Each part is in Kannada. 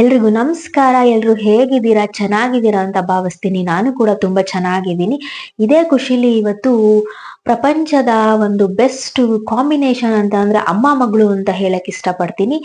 ಎಲ್ರಿಗೂ ನಮಸ್ಕಾರ, ಎಲ್ರು ಹೇಗಿದ್ದೀರಾ, ಚೆನ್ನಾಗಿದ್ದೀರಾ ಅಂತ ಭಾವಿಸ್ತೀನಿ. ನಾನು ಕೂಡ ತುಂಬಾ ಚೆನ್ನಾಗಿದ್ದೀನಿ. ಇದೇ ಖುಷಿಲಿ ಇವತ್ತು ಪ್ರಪಂಚದ ಒಂದು ಬೆಸ್ಟ್ ಕಾಂಬಿನೇಷನ್ ಅಂತ ಅಂದ್ರೆ ಅಮ್ಮ ಮಗಳು ಅಂತ ಹೇಳಕ್ ಇಷ್ಟಪಡ್ತೀನಿ.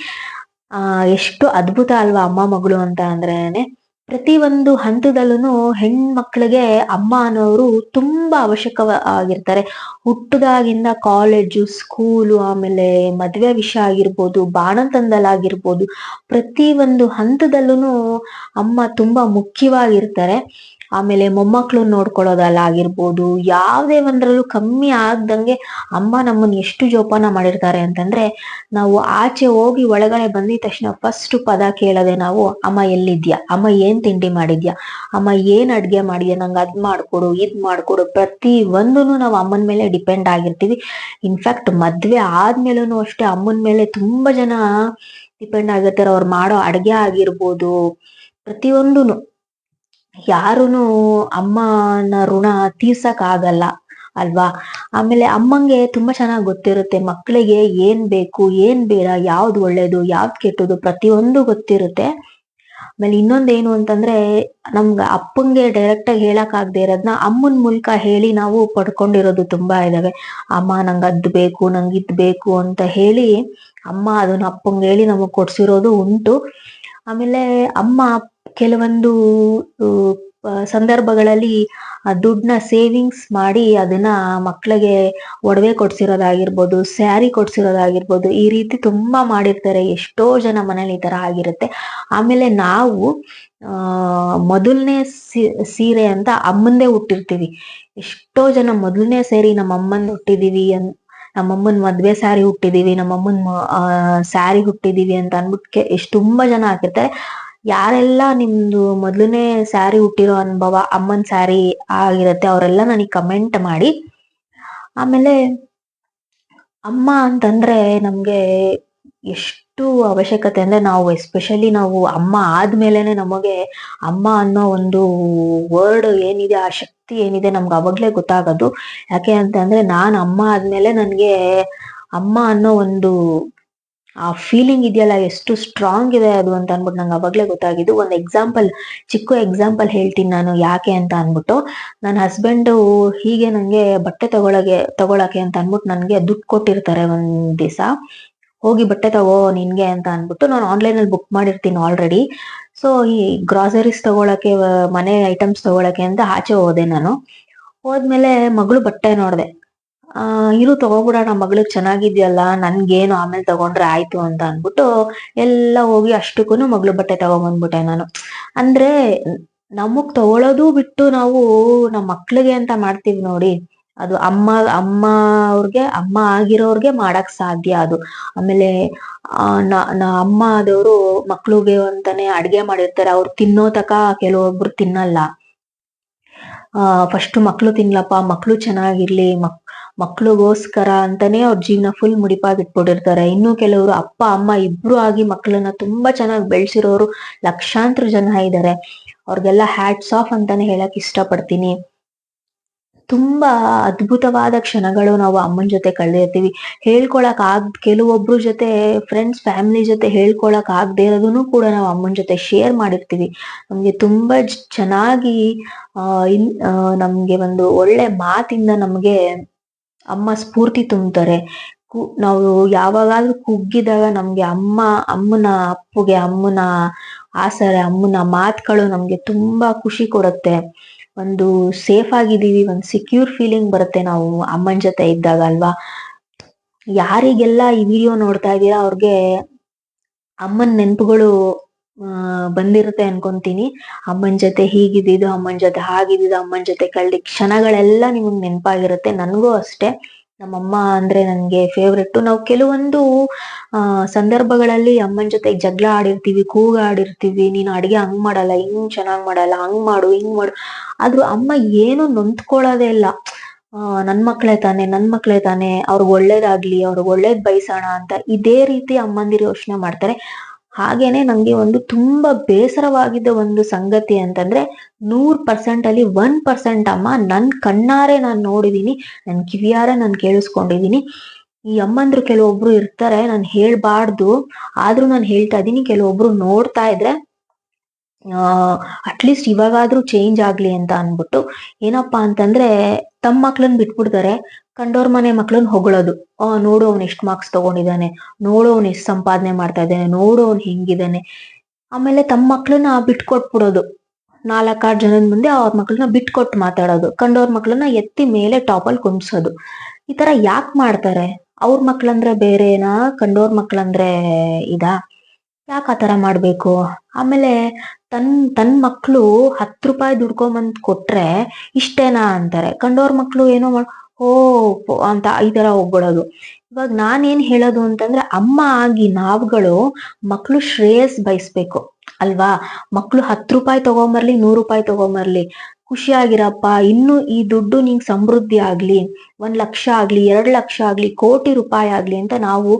ಎಷ್ಟು ಅದ್ಭುತ ಅಲ್ವಾ ಅಮ್ಮ ಮಗಳು ಅಂತ ಅಂದ್ರೇನೆ. ಪ್ರತಿ ಒಂದು ಹಂತದಲ್ಲೂ ಹೆಣ್ಮಕ್ಳಿಗೆ ಅಮ್ಮ ಅನ್ನೋರು ತುಂಬಾ ಅವಶ್ಯಕ ಆಗಿರ್ತಾರೆ ಹುಟ್ಟದಾಗಿಂದ ಕಾಲೇಜು ಸ್ಕೂಲು ಆಮೇಲೆ ಮದುವೆ ವಿಷಯ ಆಗಿರ್ಬೋದು ಬಾಣಂತಂದಲಾಗಿರ್ಬೋದು ಪ್ರತಿ ಒಂದು ಹಂತದಲ್ಲೂ ಅಮ್ಮ ತುಂಬಾ ಮುಖ್ಯವಾಗಿರ್ತಾರೆ. ಆಮೇಲೆ ಮೊಮ್ಮಕ್ಳು ನೋಡ್ಕೊಳ್ಳೋದಲ್ಲಾಗಿರ್ಬೋದು ಯಾವುದೇ ಒಂದ್ರಲ್ಲೂ ಕಮ್ಮಿ ಆಗ್ದಂಗೆ ಅಮ್ಮ ನಮ್ಮನ್ನ ಎಷ್ಟು ಜೋಪಾನ ಮಾಡಿರ್ತಾರೆ ಅಂತಂದ್ರೆ, ನಾವು ಆಚೆ ಹೋಗಿ ಒಳಗಡೆ ಬಂದಿದ ತಕ್ಷಣ ಫಸ್ಟ್ ಪದ ಕೇಳೋದೆ ನಾವು, ಅಮ್ಮ ಎಲ್ಲಿದ್ಯಾ? ಅಮ್ಮ ಏನ್ ತಿಂಡಿ ಮಾಡಿದ್ಯಾ? ಅಮ್ಮ ಏನ್ ಅಡ್ಗೆ ಮಾಡಿದ್ಯಾ? ನಂಗೆ ಅದ್ ಮಾಡ್ಕೊಡು, ಇದ್ ಮಾಡ್ಕೊಡು. ಪ್ರತಿ ಒಂದೂ ನಾವು ಅಮ್ಮನ ಮೇಲೆ ಡಿಪೆಂಡ್ ಆಗಿರ್ತೀವಿ. ಇನ್ಫ್ಯಾಕ್ಟ್ ಮದ್ವೆ ಆದ್ಮೇಲೂ ಅಷ್ಟೇ ಅಮ್ಮನ ಮೇಲೆ ತುಂಬಾ ಜನ ಡಿಪೆಂಡ್ ಆಗಿರ್ತಾರೆ. ಅವ್ರು ಮಾಡೋ ಅಡ್ಗೆ ಆಗಿರ್ಬೋದು, ಪ್ರತಿಯೊಂದೂನು. ಯಾರುನು ಅಮ್ಮನ ಋಣ ತೀರ್ಸಕ್ ಆಗಲ್ಲ ಅಲ್ವಾ? ಆಮೇಲೆ ಅಮ್ಮಂಗೆ ತುಂಬಾ ಚೆನ್ನಾಗ್ ಗೊತ್ತಿರುತ್ತೆ ಮಕ್ಕಳಿಗೆ ಏನ್ ಬೇಕು, ಏನ್ ಬೇಡ, ಯಾವ್ದು ಒಳ್ಳೇದು, ಯಾವ್ದು ಕೆಟ್ಟದು ಪ್ರತಿಯೊಂದು ಗೊತ್ತಿರುತ್ತೆ. ಆಮೇಲೆ ಇನ್ನೊಂದೇನು ಅಂತಂದ್ರೆ, ನಮ್ಗ ಅಪ್ಪಂಗೆ ಡೈರೆಕ್ಟ್ ಆಗಿ ಹೇಳಕ್ ಆಗದೆ ಇರೋದ್ನ ಅಮ್ಮನ್ ಮೂಲಕ ಹೇಳಿ ನಾವು ಪಡ್ಕೊಂಡಿರೋದು ತುಂಬಾ ಇದಾವೆ. ಅಮ್ಮ, ನಂಗೆ ಅದ್ ಬೇಕು, ನಂಗ್ ಇದ್ ಬೇಕು ಅಂತ ಹೇಳಿ ಅಮ್ಮ ಅದನ್ನ ಅಪ್ಪಂಗೆ ಹೇಳಿ ನಮಗ್ ಕೊಡ್ಸಿರೋದು ಉಂಟು. ಆಮೇಲೆ ಅಮ್ಮ ಕೆಲವೊಂದು ಸಂದರ್ಭಗಳಲ್ಲಿ ದುಡ್ಡನ್ನ ಸೇವಿಂಗ್ಸ್ ಮಾಡಿ ಅದನ್ನ ಮಕ್ಳಿಗೆ ಒಡವೆ ಕೊಡ್ಸಿರೋದಾಗಿರ್ಬೋದು, ಸ್ಯಾರಿ ಕೊಡ್ಸಿರೋದಾಗಿರ್ಬೋದು, ಈ ರೀತಿ ತುಂಬಾ ಮಾಡಿರ್ತಾರೆ. ಎಷ್ಟೋ ಜನ ಮನೇಲಿ ಈ ತರ ಆಗಿರುತ್ತೆ. ಆಮೇಲೆ ನಾವು ಮೊದಲನೇ ಸೀರೆ ಅಂತ ಅಮ್ಮಂದೇ ಹುಟ್ಟಿರ್ತೀವಿ ಎಷ್ಟೋ ಜನ ಮೊದಲನೇ ಸೇರಿ ನಮ್ಮ ಅಮ್ಮನ್ ಹುಟ್ಟಿದೀವಿ ಅನ್, ನಮ್ಮಮ್ಮನ್ ಮದ್ವೆ ಸ್ಯಾರಿ ಹುಟ್ಟಿದೀವಿ ನಮ್ಮಮ್ಮನ್ ಸ್ಯಾರಿ ಹುಟ್ಟಿದೀವಿ ಅಂತ ಅನ್ಬಿಟ್ಟು ಎಷ್ಟು ತುಂಬಾ ಜನ ಹಾಕಿರ್ತಾರೆ. ಯಾರೆಲ್ಲ ನಿಮ್ದು ಮೊದಲನೇ ಸ್ಯಾರಿ ಹುಟ್ಟಿರೋ ಅನುಭವ, ಅಮ್ಮನ್ ಸ್ಯಾರಿ ಆಗಿರುತ್ತೆ ಅವರೆಲ್ಲ ನನಗೆ ಕಮೆಂಟ್ ಮಾಡಿ. ಆಮೇಲೆ ಅಮ್ಮ ಅಂತಂದ್ರೆ ನಮ್ಗೆ ಎಷ್ಟು ಅವಶ್ಯಕತೆ ಅಂದ್ರೆ ನಾವು ಎಸ್ಪೆಷಲಿ ನಾವು ಅಮ್ಮ ಆದ್ಮೇಲೆನೆ ನಮಗೆ ಅಮ್ಮ ಅನ್ನೋ ಒಂದು ವರ್ಡ್ ಏನಿದೆ, ಆ ಶಕ್ತಿ ಏನಿದೆ ನಮ್ಗೆ ಅವಾಗ್ಲೇ ಗೊತ್ತಾಗೋದು. ಯಾಕೆ ಅಂತಂದ್ರೆ ನಾನು ನಾನ್ ಅಮ್ಮ ಆದ್ಮೇಲೆ ನನ್ಗೆ ಅಮ್ಮ ಅನ್ನೋ ಒಂದು ಆ ಫೀಲಿಂಗ್ ಇದೆಯಲ್ಲ, ಎಷ್ಟು ಸ್ಟ್ರಾಂಗ್ ಇದೆ ಅದು ಅಂತ ಅನ್ಬಿಟ್ಟು ನಂಗೆ ಅವಾಗಲೇ ಗೊತ್ತಾಗಿದ್ದು ಒಂದು ಎಕ್ಸಾಂಪಲ್ ಚಿಕ್ಕ ಎಕ್ಸಾಂಪಲ್ ಹೇಳ್ತೀನಿ ನಾನು ಯಾಕೆ ಅಂತ ಅನ್ಬಿಟ್ಟು ನನ್ನ ಹಸ್ಬೆಂಡ್ ಹೀಗೆ ನನಗೆ ಬಟ್ಟೆ ತಗೊಳಗೆ, ತಗೊಳಕ್ಕೆ ಅಂತ ಅನ್ಬಿಟ್ಟು ನನಗೆ ದುಡ್ಡು ಕೊಟ್ಟಿರ್ತಾರೆ ಒಂದು ದಿವಸ. ಹೋಗಿ ಬಟ್ಟೆ ತಗೋ ನಿನ್ಗೆ ಅಂತ ಅನ್ಬಿಟ್ಟು ನಾನು ಆನ್ಲೈನ್ ಅಲ್ಲಿ ಬುಕ್ ಮಾಡಿರ್ತೀನಿ ಆಲ್ರೆಡಿ ಸೊ ಈ ಗ್ರಾಸರೀಸ್ ತಗೊಳಕ್ಕೆ, ಮನೆ ಐಟಮ್ಸ್ ತಗೊಳಕ್ಕೆ ಅಂತ ಆಚೆ ಹೋದೆ ನಾನು. ಹೋದ್ಮೇಲೆ ಮಗಳು ಬಟ್ಟೆ ನೋಡ್ದೆ. ಆ, ಇರು ತಗೋಬಿಡೋಣ ಮಗಳಿಗೆ ಚೆನ್ನಾಗಿದ್ಯಲ್ಲ, ನನ್ಗೇನು ಆಮೇಲೆ ತಗೊಂಡ್ರೆ ಆಯ್ತು ಅಂತ ಅನ್ಬಿಟ್ಟು ಎಲ್ಲ ಹೋಗಿ ಅಷ್ಟಕ್ಕೂನು ಮಗಳು ಬಟ್ಟೆ ತಗೊಂಬಂದ್ಬಿಟ್ಟೆ ನಾನು. ಅಂದ್ರೆ ನಮಗ್ ತಗೊಳೋದು ಬಿಟ್ಟು ನಾವು ನಮ್ಮ ಮಕ್ಳಿಗೆ ಅಂತ ಮಾಡ್ತೀವಿ ನೋಡಿ, ಅದು ಅಮ್ಮ ಅಮ್ಮ ಅವ್ರಿಗೆ, ಅಮ್ಮ ಆಗಿರೋರ್ಗೆ ಮಾಡಕ್ ಸಾಧ್ಯ ಅದು. ಆಮೇಲೆ ನ ಅಮ್ಮ ಆದವರು ಮಕ್ಳಿಗೆ ಅಂತಾನೆ ಅಡ್ಗೆ ಮಾಡಿರ್ತಾರೆ, ಅವ್ರು ತಿನ್ನೋ ತಕ ಕೆಲವೊಬ್ರು ತಿನ್ನಲ್ಲ. ಫಸ್ಟ್ ಮಕ್ಳು ತಿನ್ಲಪ್ಪ, ಮಕ್ಳು ಚೆನ್ನಾಗಿರ್ಲಿ, ಮಕ್ ಮಕ್ಳಿಗೋಸ್ಕರ ಅಂತಾನೆ ಅವ್ರ ಜೀವನ ಫುಲ್ ಮುಡಿಪಾಗಿಟ್ಬಿಟ್ಟಿರ್ತಾರೆ ಇನ್ನು ಕೆಲವರು ಅಪ್ಪ, ಅಮ್ಮ ಇಬ್ರು ಆಗಿ ಮಕ್ಕಳನ್ನ ತುಂಬಾ ಚೆನ್ನಾಗಿ ಬೆಳೆಸಿರೋರು ಲಕ್ಷಾಂತರ ಜನ ಇದ್ದಾರೆ ಅವ್ರಿಗೆಲ್ಲ ಹ್ಯಾಟ್ಸ್ ಆಫ್ ಅಂತಾನೆ ಹೇಳಕ್ ಇಷ್ಟಪಡ್ತೀನಿ. ತುಂಬಾ ಅದ್ಭುತವಾದ ಕ್ಷಣಗಳು ನಾವು ಅಮ್ಮನ ಜೊತೆ ಕಳೆದಿರ್ತೀವಿ. ಹೇಳ್ಕೊಳಕ್ ಆಗ್, ಕೆಲವೊಬ್ರು ಜೊತೆ ಫ್ರೆಂಡ್ಸ್ ಫ್ಯಾಮಿಲಿ ಜೊತೆ ಹೇಳ್ಕೊಳಕ್ ಆಗದೆ ಇರೋದನ್ನು ಕೂಡ ನಾವು ಅಮ್ಮನ ಜೊತೆ ಶೇರ್ ಮಾಡಿರ್ತೀವಿ. ನಮ್ಗೆ ತುಂಬಾ ಚೆನ್ನಾಗಿ ಇನ್ ನಮ್ಗೆ ಒಂದು ಒಳ್ಳೆ ಮಾತಿಂದ ನಮ್ಗೆ ಅಮ್ಮ ಸ್ಫೂರ್ತಿ ತುಂಬ್ತಾರೆ. ನಾವು ಯಾವಾಗಾದ್ರೂ ಕುಗ್ಗಿದಾಗ ನಮ್ಗೆ ಅಮ್ಮ, ಅಮ್ಮನ ಅಪ್ಪುಗೆ, ಅಮ್ಮನ ಆಸರೆ, ಅಮ್ಮನ ಮಾತುಗಳು ನಮ್ಗೆ ತುಂಬಾ ಖುಷಿ ಕೊಡುತ್ತೆ. ಒಂದು ಸೇಫ್ ಆಗಿದ್ದೀವಿ, ಒಂದು ಸೆಕ್ಯೂರ್ ಫೀಲಿಂಗ್ ಬರುತ್ತೆ ನಾವು ಅಮ್ಮನ ಜೊತೆ ಇದ್ದಾಗ ಅಲ್ವಾ? ಯಾರಿಗೆಲ್ಲ ಈ ವಿಡಿಯೋ ನೋಡ್ತಾ ಇದ್ದೀರಾ ಅವ್ರಿಗೆ ಅಮ್ಮನ ನೆನಪುಗಳು ಬಂದಿರುತ್ತೆ ಅನ್ಕೊಂತೀನಿ. ಅಮ್ಮನ ಜೊತೆ ಹೀಗಿದ್ದು ಅಮ್ಮನ ಜೊತೆ ಹಾಗಿದ್ದು ಅಮ್ಮನ ಜೊತೆ ಕಳ್ದಿ ಕ್ಷಣಗಳೆಲ್ಲ ನಿಮ್ಗ್ ನೆನಪಾಗಿರುತ್ತೆ. ನನ್ಗೂ ಅಷ್ಟೇ. ನಮ್ಮಮ್ಮ ಅಂದ್ರೆ ನನ್ಗೆ ಫೇವ್ರೆಟ್ ನಾವು ಕೆಲವೊಂದು, ಆ, ಸಂದರ್ಭಗಳಲ್ಲಿ ಅಮ್ಮನ ಜೊತೆ ಜಗಳ ಆಡಿರ್ತೀವಿ, ಕೂಗ ಆಡಿರ್ತೀವಿ. ನೀನು ಅಡಿಗೆ ಹಂಗ್ ಮಾಡಲ್ಲ, ಹಿಂಗ್ ಚೆನ್ನಾಗ್ ಮಾಡಲ್ಲ, ಹಂಗ್ ಮಾಡು, ಹಿಂಗ್ ಮಾಡು. ಆದ್ರೂ ಅಮ್ಮ ಏನು ನೊಂದ್ಕೊಳ್ಳೋದೇ ಇಲ್ಲ. ಆ, ನನ್ ಮಕ್ಳೆ ತಾನೆ, ನನ್ ಮಕ್ಳೆ ತಾನೆ, ಅವ್ರಿಗೆ ಒಳ್ಳೇದಾಗ್ಲಿ, ಅವ್ರಿಗೆ ಒಳ್ಳೇದ್ ಬಯಸೋಣ ಅಂತ ಇದೇ ರೀತಿ ಅಮ್ಮಂದಿರು ಯೋಚನೆ ಮಾಡ್ತಾರೆ. ಹಾಗೇನೆ ನಂಗೆ ಒಂದು ತುಂಬಾ ಬೇಸರವಾಗಿದ್ದ ಒಂದು ಸಂಗತಿ ಅಂತಂದ್ರೆ ನೂರ್ ಪರ್ಸೆಂಟ್ ಅಲ್ಲಿ ಒನ್ ಪರ್ಸೆಂಟ್ ಅಮ್ಮ ನನ್ ಕಣ್ಣಾರೆ ನಾನ್ ನೋಡಿದೀನಿ, ನನ್ ಕಿವಿಯಾರೆ ನಾನ್ ಕೇಳಿಸ್ಕೊಂಡಿದೀನಿ. ಈ ಅಮ್ಮಂದ್ರು ಕೆಲವೊಬ್ರು ಇರ್ತಾರೆ, ನಾನು ಹೇಳ್ಬಾರ್ದು. ಆದ್ರೂ ನಾನು ಹೇಳ್ತಾ ಇದ್ದೀನಿ ಕೆಲವೊಬ್ರು ನೋಡ್ತಾ ಇದ್ರೆ ಅಟ್ಲೀಸ್ಟ್ ಇವಾಗಾದ್ರೂ ಚೇಂಜ್ ಆಗ್ಲಿ ಅಂತ ಅನ್ಬಿಟ್ಟು ಏನಪ್ಪಾ ಅಂತಂದ್ರೆ ತಮ್ಮ ಮಕ್ಳನ್ನ ಬಿಟ್ಬಿಡ್ತಾರೆ, ಕಂಡೋರ್ ಮನೆ ಮಕ್ಳನ್ನ ಹೊಗಳೋದು. ಆ, ನೋಡು ಅವ್ನು ಎಷ್ಟ್ ಮಾರ್ಕ್ಸ್ ತಗೊಂಡಿದ್ದಾನೆ, ನೋಡು ಅವ್ನು ಎಷ್ಟು ಸಂಪಾದನೆ ಮಾಡ್ತಾ ಇದ್ದಾನೆ, ನೋಡು ಅವ್ನ್ ಹೆಂಗಿದ್ದಾನೆ. ಆಮೇಲೆ ತಮ್ಮ ಮಕ್ಳನ್ನ ಬಿಟ್ಕೊಟ್ಬಿಡೋದು. ನಾಲ್ಕಾರು ಜನದ ಮುಂದೆ ಅವ್ರ ಮಕ್ಳನ್ನ ಬಿಟ್ಕೊಟ್ಟು ಮಾತಾಡೋದು. ಕಂಡೋರ್ ಮಕ್ಳನ್ನ ಎತ್ತಿ ಮೇಲೆ ಟಾಪಲ್ಲಿ ಕುಂಡ್ಸೋದು ಈ ತರ ಯಾಕ್ ಮಾಡ್ತಾರೆ? ಅವ್ರ ಮಕ್ಳಂದ್ರೆ ಬೇರೆನಾ? ಕಂಡೋರ್ ಮಕ್ಳಂದ್ರೆ ಇದಾ? ಯಾಕೆ ಆ ತರ ಮಾಡ್ಬೇಕು? ಆಮೇಲೆ ತನ್ ತನ್ ಮಕ್ಳು ಹತ್ತು ರೂಪಾಯಿ ದುಡ್ಕೊಂಬಂದ್ ಕೊಟ್ರೆ ಇಷ್ಟೇನಾ ಅಂತಾರೆ. ಕಂಡೋರ್ ಮಕ್ಳು ಏನೋ ಮಾಡ್ ಓ ಅಂತ ಈ ತರ ಹೋಗ್ಬಿಡೋದು. ಇವಾಗ ನಾನೇನ್ ಹೇಳೋದು ಅಂತಂದ್ರೆ ಅಮ್ಮ ಆಗಿ ನಾವುಗಳು ಮಕ್ಳು ಶ್ರೇಯಸ್ ಬಯಸ್ಬೇಕು. ಅಲ್ವಾ? ಮಕ್ಳು ಹತ್ತು ರೂಪಾಯಿ ತಗೊಂಬರ್ಲಿ, ನೂರು ರೂಪಾಯಿ ತಗೊಂಬರ್ಲಿ. ಖುಷಿಯಾಗಿರಪ್ಪ, ಇನ್ನು ಈ ದುಡ್ಡು ನಿಂಗೆ ಸಮೃದ್ಧಿ ಆಗ್ಲಿ, ಒಂದ್ ಲಕ್ಷ ಆಗ್ಲಿ, ಎರಡ್ ಲಕ್ಷ ಆಗ್ಲಿ, ಕೋಟಿ ರೂಪಾಯಿ ಆಗ್ಲಿ ಅಂತ ನಾವು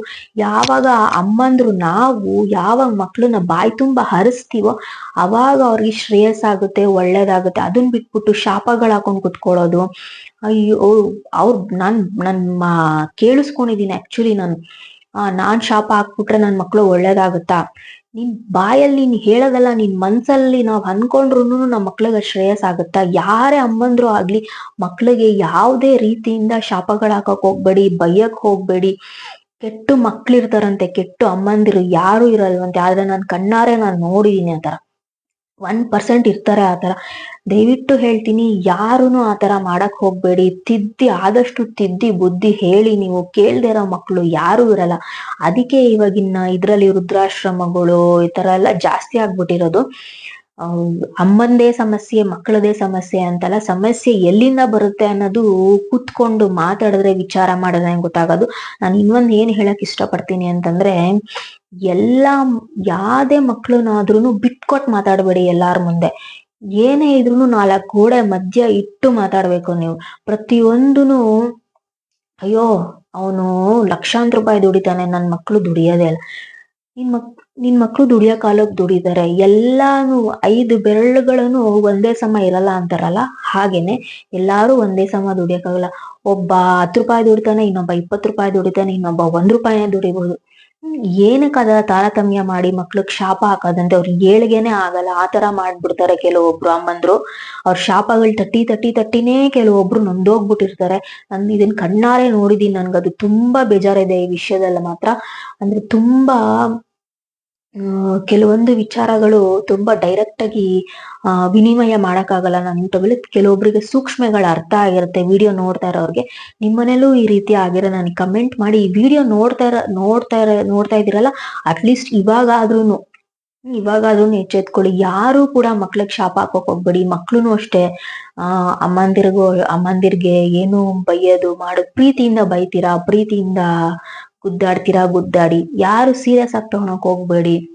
ಯಾವಾಗ ಅಮ್ಮಂದ್ರು ನಾವು ಯಾವಾಗ ಮಕ್ಳನ್ನ ಬಾಯಿ ತುಂಬಾ ಹರಿಸ್ತೀವೋ ಅವಾಗ ಅವ್ರಿಗೆ ಶ್ರೇಯಸ್ ಆಗುತ್ತೆ ಒಳ್ಳೇದಾಗುತ್ತೆ. ಅದನ್ ಬಿಟ್ಬಿಟ್ಟು ಶಾಪಗಳು ಹಾಕೊಂಡ್ ಕುತ್ಕೊಳ್ಳೋದು. ಅಯ್ಯೋ, ಅವ್ರ ನಾನ್, ನನ್ ಕೇಳಿಸ್ಕೊಂಡಿದೀನಿ ಆಕ್ಚುಲಿ ನಾನು. ನಾನ್ ಶಾಪ ಹಾಕ್ಬಿಟ್ರೆ ನನ್ ಮಕ್ಳು ಒಳ್ಳೇದಾಗುತ್ತಾ? ನಿನ್ ಬಾಯಲ್ಲಿ ನೀನ್ ಹೇಳೋದಲ್ಲ, ನಿನ್ ಮನ್ಸಲ್ಲಿ ನಾವ್ ಅನ್ಕೊಂಡ್ರು ನಮ್ಮ ಮಕ್ಳಿಗೆ ಶ್ರೇಯಸ್ ಆಗುತ್ತಾ? ಯಾರೇ ಅಮ್ಮಂದ್ರು ಆಗ್ಲಿ, ಮಕ್ಳಿಗೆ ಯಾವುದೇ ರೀತಿಯಿಂದ ಶಾಪಗಳ ಹಾಕಕ್ ಹೋಗ್ಬೇಡಿ, ಬೈಯಕ್ ಹೋಗ್ಬೇಡಿ. ಕೆಟ್ಟು ಮಕ್ಳಿರ್ತಾರಂತೆ, ಕೆಟ್ಟು ಅಮ್ಮಂದಿರು ಯಾರು ಇರಲ್ವಂತೆ. ಆದ್ರೆ ನಾನ್ ಕಣ್ಣಾರೆ ನಾನ್ ನೋಡಿದೀನಿ ಆತರ ಒನ್ ಪರ್ಸೆಂಟ್ ಇರ್ತಾರೆ ಆತರ ದಯವಿಟ್ಟು ಹೇಳ್ತೀನಿ, ಯಾರುನು ಆತರ ಮಾಡಕ್ ಹೋಗ್ಬೇಡಿ. ತಿದ್ದಿ, ಆದಷ್ಟು ತಿದ್ದಿ ಬುದ್ಧಿ ಹೇಳಿ. ನೀವು ಕೇಳ್ದೆ ಇರೋ ಮಕ್ಳು ಯಾರು ಇರಲ್ಲ. ಅದಕ್ಕೆ ಇವಾಗಿನ ಇದ್ರಲ್ಲಿ ವೃದ್ಧಾಶ್ರಮಗಳು ಈ ತರ ಎಲ್ಲ ಜಾಸ್ತಿ ಆಗ್ಬಿಟ್ಟಿರೋದು. ಅಮ್ಮಂದೇ ಸಮಸ್ಯೆ, ಮಕ್ಕಳದೇ ಸಮಸ್ಯೆ ಅಂತಲ್ಲ ಸಮಸ್ಯೆ ಎಲ್ಲಿಂದ ಬರುತ್ತೆ ಅನ್ನೋದು ಕೂತ್ಕೊಂಡು ಮಾತಾಡಿದ್ರೆ ವಿಚಾರ ಮಾಡಿದ್ರೆ ಗೊತ್ತಾಗೋದು. ನಾನು ಇನ್ನೊಂದ್ ಏನ್ ಹೇಳಕ್ ಇಷ್ಟಪಡ್ತೀನಿ ಅಂತಂದ್ರೆ, ಎಲ್ಲಾ ಯಾವ್ದೇ ಮಕ್ಕಳನ್ನಾದ್ರೂ ಬಿಟ್ಕೊಟ್ ಮಾತಾಡ್ಬೇಡಿ ಎಲ್ಲಾರ ಮುಂದೆ. ಏನೇ ಇದ್ರೂನು ನಾಲ್ಕು ಗೋಡೆ ಮಧ್ಯ ಇಟ್ಟು ಮಾತಾಡ್ಬೇಕು ನೀವು. ಪ್ರತಿಯೊಂದುನು, ಅಯ್ಯೋ, ಅವನು ಲಕ್ಷಾಂತರ ರೂಪಾಯಿ ದುಡಿತಾನೆ, ನನ್ ಮಕ್ಳು ದುಡಿಯೋದೇ ಅಲ್ಲ ನಿನ್ ಮಕ್, ನಿನ್ ಮಕ್ಳು ದುಡಿಯೋ ಕಾಲಕ್ ದುಡಿದಾರೆ ಎಲ್ಲಾನು ಐದು ಬೆರಳುಗಳನ್ನು ಒಂದೇ ಸಮ ಇರಲ್ಲ ಅಂತಾರಲ್ಲ? ಹಾಗೇನೆ ಎಲ್ಲಾರು ಒಂದೇ ಸಮ ದುಡಿಯಕ್ಕಾಗಲ್ಲ. ಒಬ್ಬ ಹತ್ತು ರೂಪಾಯಿ ದುಡಿತಾನೆ, ಇನ್ನೊಬ್ಬ ಇಪ್ಪತ್ತು ರೂಪಾಯಿ ದುಡಿತಾನೆ, ಇನ್ನೊಬ್ಬ ಒಂದ್ ರೂಪಾಯಿ ದುಡಿಬಹುದು ಏನಕ್ಕೆ ತಾರತಮ್ಯ ಮಾಡಿ ಮಕ್ಳಿಗೆ ಶಾಪ ಹಾಕೋದಂತೆ ಅವ್ರಿಗೆ ಏಳ್ಗೆನೆ ಆಗಲ್ಲ? ಆತರ ಮಾಡ್ಬಿಡ್ತಾರೆ ಕೆಲವೊಬ್ರು. ಅಮ್ಮಂದ್ರು ಅವ್ರ ಶಾಪಗಳು ತಟ್ಟಿ ತಟ್ಟಿ, ತಟ್ಟಿನೇ ಕೆಲವೊಬ್ರು ನೊಂದೋಗ್ಬಿಟ್ಟಿರ್ತಾರೆ. ನಾನು ಇದನ್ ಕಣ್ಣಾರೆ ನೋಡಿದೀನಿ ನನ್ಗದು. ತುಂಬಾ ಬೇಜಾರಿದೆ ಈ ವಿಷಯದಲ್ಲಿ ಮಾತ್ರ. ಅಂದ್ರೆ ತುಂಬಾ ಕೆಲವೊಂದು ವಿಚಾರಗಳು ತುಂಬಾ ಡೈರೆಕ್ಟ್ ಆಗಿ ವಿನಿಮಯ ಮಾಡಕ್ಕಾಗಲ್ಲ. ನನ್ನ ಯೂಟ್ಯೂಬಲ್ಲಿ ಕೆಲವೊಬ್ರಿಗೆ ಸೂಕ್ಷ್ಮಗಳು ಅರ್ಥ ಆಗಿರುತ್ತೆ. ವಿಡಿಯೋ ನೋಡ್ತಾ ಇರೋರಿಗೆ. ನಿಮ್ಮನೇಲೂ ಈ ರೀತಿ ಆಗಿರೋ ನನಗೆ ಕಮೆಂಟ್ ಮಾಡಿ ಈ ವಿಡಿಯೋ ನೋಡ್ತಾ ಇರ ನೋಡ್ತಾ ಇರ, ನೋಡ್ತಾ ಇದ್ದೀರಲ್ಲ ಅಟ್ಲೀಸ್ಟ್ ಇವಾಗಾದ್ರೂನು ಇವಾಗಾದ್ರೂ ಎಚ್ಚೆತ್ಕೊಳ್ಳಿ. ಯಾರು ಕೂಡ ಮಕ್ಳಿಗೆ ಶಾಪ ಹಾಕೋಕ್ ಹೋಗ್ಬೇಡಿ. ಮಕ್ಳುನು ಅಷ್ಟೇ. ಆ, ಅಮ್ಮಂದಿರ್ಗು, ಅಮ್ಮಂದಿರ್ಗೆ ಏನು ಬೈಯೋದು ಮಾಡೋದು ಪ್ರೀತಿಯಿಂದ ಬೈತೀರಾ? ಪ್ರೀತಿಯಿಂದ ಗುದ್ದಾಡ್ತೀರಾ, ಗುದ್ದಾಡಿ. ಯಾರು ಸೀರಿಯಸ್ ಆಗಿ ತಗೊಳಕ್ ಹೋಗ್ಬೇಡಿ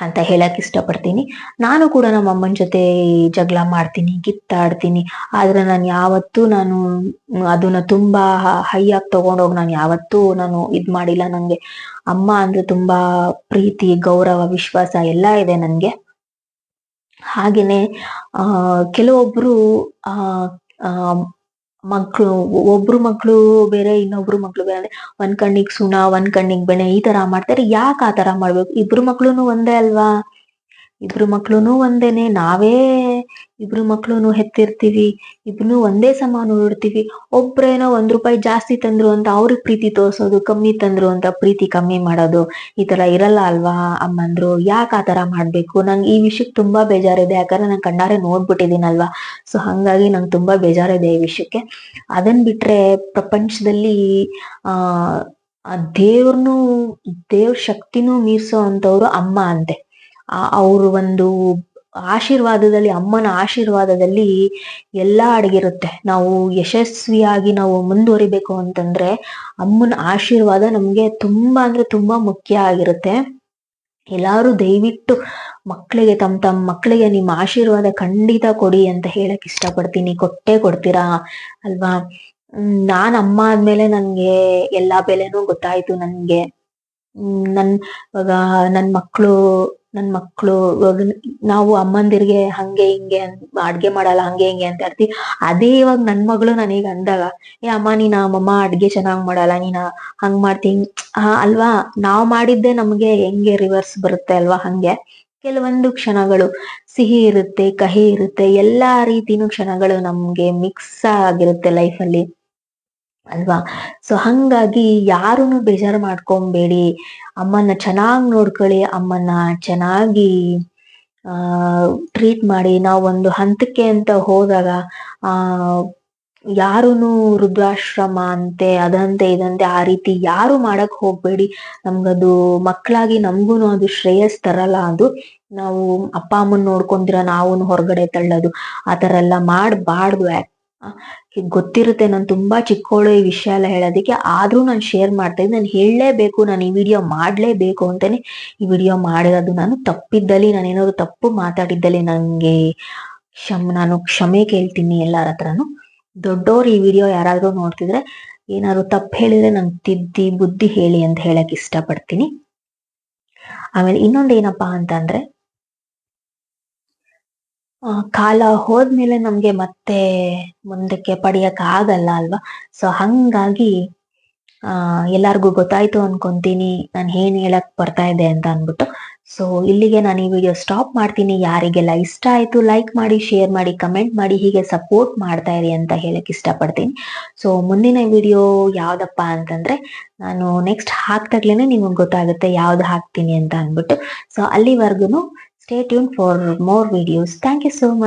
ಅಂತ ಹೇಳಕ್ ಇಷ್ಟಪಡ್ತೀನಿ. ನಾನು ಕೂಡ ನಮ್ಮ ಅಮ್ಮನ ಜೊತೆ ಜಗಳ ಮಾಡ್ತೀನಿ ಕಿತ್ತಾಡ್ತೀನಿ ಆದ್ರೆ ನಾನು ಯಾವತ್ತೂ ನಾನು ಅದನ್ನ ತುಂಬಾ ಹೈ ಆಗಿ ತಗೊಂಡೋಗಿ ನಾನು ಯಾವತ್ತೂ ನಾನು ಇದ್ ಮಾಡಿಲ್ಲ ನಂಗೆ. ಅಮ್ಮ ಅಂದ್ರೆ ತುಂಬಾ ಪ್ರೀತಿ, ಗೌರವ, ವಿಶ್ವಾಸ ಎಲ್ಲ ಇದೆ ನನ್ಗೆ. ಹಾಗೇನೆ, ಆ, ಕೆಲವೊಬ್ರು ಆ ಮಕ್ಳು, ಒಬ್ರು ಮಕ್ಳು ಬೇರೆ, ಇನ್ನೊಬ್ರು ಮಕ್ಳು ಬೇರೆ ಒಂದ್ ಕಣ್ಣಿಗ್ ಸುಣ ಒಂದ್ ಕಣ್ಣಿಗ್ ಬೆಣೆ ಈ ತರ ಮಾಡ್ತಾರೆ. ಯಾಕೆ ಆ ತರ ಮಾಡ್ಬೇಕು? ಇಬ್ರು ಮಕ್ಳುನು ಒಂದೇ ಅಲ್ವಾ? ಇಬ್ರು ಮಕ್ಳುನು ಒಂದೇನೆ. ನಾವೇ ಇಬ್ರು ಮಕ್ಕಳನ್ನು ಹೆತ್ತಿರ್ತೀವಿ ಇಬ್ರು ಒಂದೇ ಸಮ ನೋಡಿರ್ತೀವಿ ಒಬ್ರೇನೋ ಒಂದ್ ರೂಪಾಯಿ ಜಾಸ್ತಿ ತಂದ್ರು ಅಂತ ಅವ್ರಿಗೆ ಪ್ರೀತಿ ತೋರ್ಸೋದು, ಕಮ್ಮಿ ತಂದ್ರು ಅಂತ ಪ್ರೀತಿ ಕಮ್ಮಿ ಮಾಡೋದು. ಈ ತರ ಇರಲ್ಲ ಅಲ್ವಾ ಅಮ್ಮಂದ್ರು? ಯಾಕೆ ಆ ತರ ಮಾಡ್ಬೇಕು? ನಂಗೆ ಈ ವಿಷಯಕ್ಕೆ ತುಂಬಾ ಬೇಜಾರಿದೆ. ಯಾಕಂದ್ರೆ ನಾನು ಕಣ್ಣಾರೆ ನೋಡ್ಬಿಟ್ಟಿದೀನಲ್ವಾ ಸೊ ಹಂಗಾಗಿ ನಂಗೆ ತುಂಬಾ ಬೇಜಾರಿದೆ ಈ ವಿಷಯಕ್ಕೆ. ಅದನ್ ಬಿಟ್ರೆ ಪ್ರಪಂಚದಲ್ಲಿ, ಆ ದೇವ್ರನು, ದೇವ್ರ ಶಕ್ತಿನೂ ಮೀರ್ಸೋ ಅಂತವ್ರು ಅಮ್ಮ ಅಂತೆ. ಅವರು ಒಂದು ಆಶೀರ್ವಾದದಲ್ಲಿ, ಅಮ್ಮನ ಆಶೀರ್ವಾದದಲ್ಲಿ ಎಲ್ಲ ಅಡಗಿರುತ್ತೆ ನಾವು ಯಶಸ್ವಿಯಾಗಿ ನಾವು ಮುಂದುವರಿಬೇಕು ಅಂತಂದ್ರೆ ಅಮ್ಮನ ಆಶೀರ್ವಾದ ನಮ್ಗೆ ತುಂಬಾ ಅಂದ್ರೆ ತುಂಬಾ ಮುಖ್ಯ ಆಗಿರುತ್ತೆ. ಎಲ್ಲಾರು ದಯವಿಟ್ಟು ಮಕ್ಕಳಿಗೆ ತಮ್ಮ ತಮ್ಮ ಮಕ್ಕಳಿಗೆ ನಿಮ್ಮ ಆಶೀರ್ವಾದ ಖಂಡಿತ ಕೊಡಿ ಅಂತ ಹೇಳಕ್ ಇಷ್ಟಪಡ್ತೀನಿ. ಕೊಟ್ಟೆ ಕೊಡ್ತೀರಾ ಅಲ್ವಾ? ನಾನು ಅಮ್ಮ ಆದ್ಮೇಲೆ ನನ್ಗೆ ಎಲ್ಲಾ ಬೆಲೆನೂ ಗೊತ್ತಾಯ್ತು ನನ್ಗೆ. ನನ್ ಇವಾಗ ನನ್ ಮಕ್ಳು ನನ್ ಮಕ್ಳು ಇವಾಗ ನಾವು ಅಮ್ಮಂದಿರಿಗೆ ಹಂಗೆ ಹಿಂಗೆ ಅಡ್ಗೆ ಮಾಡಲ್ಲ, ಹಂಗೆ ಹಿಂಗೆ ಅಂತ ಇರ್ತೀವಿ ಅದೇ ಇವಾಗ ನನ್ ಮಗಳು ನನಗೆ ಅಂದಾಗ, ಏ ಅಮ್ಮ, ನೀನ್ ಅಮ್ಮಮ್ಮ ಅಡ್ಗೆ ಚೆನ್ನಾಗ್ ಮಾಡಲ್ಲ, ನೀನ ಹಂಗ್ ಮಾಡ್ತಿ ಅಲ್ವಾ? ನಾವ್ ಮಾಡಿದ್ದೆ ನಮ್ಗೆ ಹೆಂಗೆ ರಿವರ್ಸ್ ಬರುತ್ತೆ ಅಲ್ವಾ ಹಂಗೆ? ಕೆಲವೊಂದು ಕ್ಷಣಗಳು ಸಿಹಿ ಇರುತ್ತೆ, ಕಹಿ ಇರುತ್ತೆ, ಎಲ್ಲಾ ರೀತಿನೂ ಕ್ಷಣಗಳು ನಮ್ಗೆ ಮಿಕ್ಸ್ ಆಗಿರುತ್ತೆ ಲೈಫ್ ಅಲ್ಲಿ. ಅಲ್ವಾ? ಸೊ ಹಂಗಾಗಿ ಯಾರುನು ಬೇಜಾರು ಮಾಡ್ಕೊಂಬೇಡಿ. ಅಮ್ಮನ್ನ ಚೆನ್ನಾಗ್ ನೋಡ್ಕೊಳ್ಳಿ, ಅಮ್ಮನ್ನ ಚೆನ್ನಾಗಿ, ಆ ಟ್ರೀಟ್ ಮಾಡಿ. ನಾವು ಒಂದು ಹಂತಕ್ಕೆ ಅಂತ ಹೋದಾಗ, ಆ, ಯಾರುನು ವೃದ್ಧಾಶ್ರಮ ಅಂತೆ, ಅದಂತೆ, ಇದಂತೆ ಆ ರೀತಿ ಯಾರು ಮಾಡಕ್ ಹೋಗ್ಬೇಡಿ. ನಮ್ಗದು ಮಕ್ಕಳಾಗಿ ನಮ್ಗೂನು ಅದು ಶ್ರೇಯಸ್ ತರಲ್ಲ. ಅದು ನಾವು ಅಪ್ಪ ಅಮ್ಮನ್ ನೋಡ್ಕೊಂತೀರ ನಾವು ಹೊರಗಡೆ ತಳ್ಳೋದು. ಆತರ ಎಲ್ಲ ಮಾಡಬಾರ್ದು ಗೊತ್ತಿರುತ್ತೆ. ನಾನು ತುಂಬಾ ಚಿಕ್ಕವಳು ಈ ವಿಷಯ ಎಲ್ಲ ಹೇಳೋದಕ್ಕೆ. ಆದ್ರೂ ನಾನು ಶೇರ್ ಮಾಡ್ತಾ ಇದ್ದೀನಿ ನಾನು ಹೇಳಲೇಬೇಕು. ನಾನು ಈ ವಿಡಿಯೋ ಮಾಡಲೇಬೇಕು ಅಂತಾನೆ ಈ ವಿಡಿಯೋ ಮಾಡಿರೋದು. ನಾನು ತಪ್ಪಿದ್ದಲ್ಲಿ, ನಾನು ಏನಾದ್ರು ತಪ್ಪು ಮಾತಾಡಿದ್ದಲ್ಲಿ ನನಗೆ ಕ್ಷಮ, ನಾನು ಕ್ಷಮೆ ಕೇಳ್ತೀನಿ ಎಲ್ಲರ ಹತ್ರನು. ದೊಡ್ಡೋರು ಈ ವಿಡಿಯೋ ಯಾರಾದ್ರೂ ನೋಡ್ತಿದ್ರೆ ಏನಾದ್ರು ತಪ್ಪು ಹೇಳಿದ್ರೆ ನಂಗೆ ತಿದ್ದಿ, ಬುದ್ಧಿ ಹೇಳಿ ಅಂತ ಹೇಳಕ್ ಇಷ್ಟಪಡ್ತೀನಿ. ಆಮೇಲೆ ಇನ್ನೊಂದ್ ಏನಪ್ಪಾ ಅಂತಂದ್ರೆ ಕಾಲ ಹೋದ್ಮೇಲೆ ನಮ್ಗೆ ಮತ್ತೆ ಮುಂದಕ್ಕೆ ಪಡಿಯಕ್ ಆಗಲ್ಲ ಅಲ್ವಾ? ಸೊ ಹಂಗಾಗಿ, ಆ, ಎಲ್ಲಾರ್ಗು ಗೊತ್ತಾಯ್ತು ಅನ್ಕೊಂತೀನಿ. ನಾನು ಏನ್ ಹೇಳಕ್ ಬರ್ತಾ ಇದೆ ಅಂತ ಅನ್ಬಿಟ್ಟು ಸೊ ಇಲ್ಲಿಗೆ ನಾನು ಈ ವಿಡಿಯೋ ಸ್ಟಾಪ್ ಮಾಡ್ತೀನಿ. ಯಾರಿಗೆಲ್ಲ ಇಷ್ಟ ಆಯ್ತು ಲೈಕ್ ಮಾಡಿ ಶೇರ್ ಮಾಡಿ ಕಮೆಂಟ್ ಮಾಡಿ, ಹೀಗೆ ಸಪೋರ್ಟ್ ಮಾಡ್ತಾ ಇರಿ ಅಂತ ಹೇಳಕ್ ಇಷ್ಟಪಡ್ತೀನಿ. ಸೊ ಮುಂದಿನ ವಿಡಿಯೋ ಯಾವ್ದಪ್ಪ ಅಂತಂದ್ರೆ, ನಾನು ನೆಕ್ಸ್ಟ್ ಹಾಕ್ದಾಗ್ಲೇನೆ ನಿಮ್ಗೆ ಗೊತ್ತಾಗುತ್ತೆ ಯಾವ್ದು ಹಾಕ್ತೀನಿ ಅಂತ ಅನ್ಬಿಟ್ಟು ಸೊ ಅಲ್ಲಿವರೆಗೂ Stay tuned for more videos. Thank you so much.